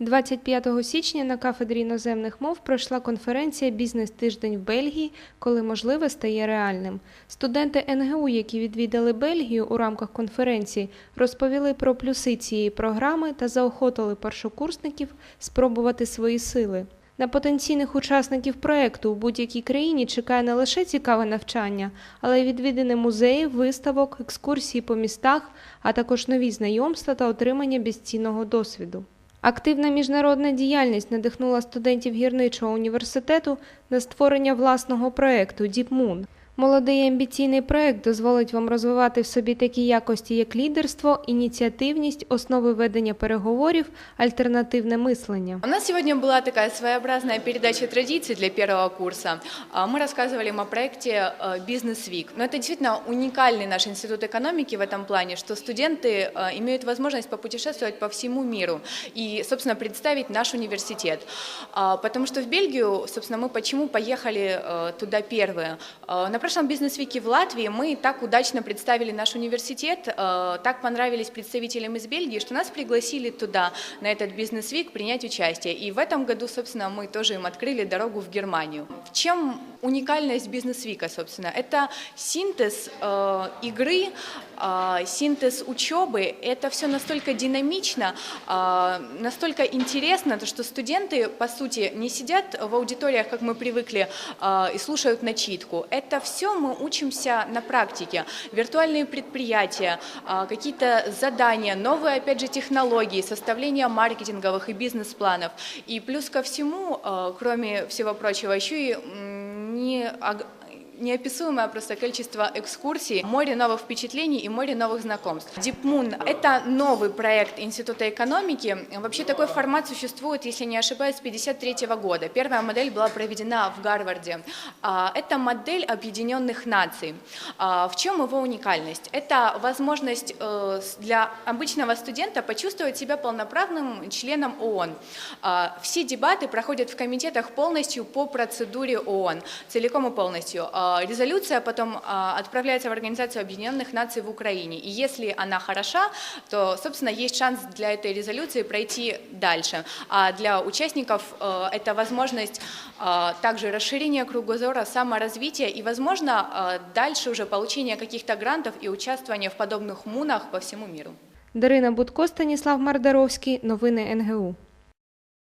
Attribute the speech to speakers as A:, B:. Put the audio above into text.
A: 25 січня на кафедрі іноземних мов пройшла конференція Бізнес-тиждень в Бельгії, коли можливе стає реальним. Студенти НГУ, які відвідали Бельгію у рамках конференції, розповіли про плюси цієї програми та заохотили першокурсників спробувати свої сили. На потенційних учасників проекту у будь-якій країні чекає не лише цікаве навчання, але й відвідини музеїв, виставок, екскурсії по містах, а також нові знайомства та отримання безцінного досвіду. Активна міжнародна діяльність надихнула студентів гірничого університету на створення власного проекту Moon. Молодий і амбіційний проект дозволить вам розвивати в собі такі якості, як лідерство, ініціативність, основи ведення переговорів, альтернативне мислення.
B: У нас сегодня была такая своеобразная передача традиций для первого курса. А, Мы рассказывали им о проекте э, «Бизнес Вик». Но это действительно уникальный наш институт экономики в этом плане, что студенты э, имеют возможность попутешествовать по всему миру и, собственно, представить наш университет. А, Потому что в Бельгию, собственно, мы почему поехали э, туда первые? Э, На прошлом «Бизнес-вике» в Латвии мы так удачно представили наш университет, э, так понравились представителям из Бельгии, что нас пригласили туда, на этот бизнес-вик, принять участие. И в этом году, собственно, мы тоже им открыли дорогу в Германию. В чем уникальность бизнес-вика, собственно? Это синтез э, игры, э, синтез учебы. Это все настолько динамично, настолько интересно, то, что студенты, по сути, не сидят в аудиториях, как мы привыкли, и слушают начитку. Это все мы учимся на практике. Виртуальные предприятия, э, какие-то задания, новые, опять же, технологии, составление маркетинговых и бизнес-планов. И плюс ко всему, э, кроме всего прочего, еще и м, не ог- неописуемое просто количество экскурсий, море новых впечатлений и море новых знакомств. Deep Moon – это новый проект Института экономики. Вообще такой формат существует, если не ошибаюсь, с 1953 года. Первая модель была проведена в Гарварде. А, Это модель объединенных наций. А, В чем его уникальность? Это возможность э, для обычного студента почувствовать себя полноправным членом ООН. А, Все дебаты проходят в комитетах полностью по процедуре ООН, целиком и полностью. А, Резолюция потом а, отправляется в Организацию Объединенных Наций в Украине. И если она хороша, то, собственно, есть шанс для этой резолюции пройти дальше. А для участников э, это возможность э, также расширения кругозора, саморазвития и, возможно, э, дальше уже получения каких-то грантов и участвования в подобных мунах по всему миру.
A: Дарина Будко, Станіслав Мардаровський. Новини НГУ.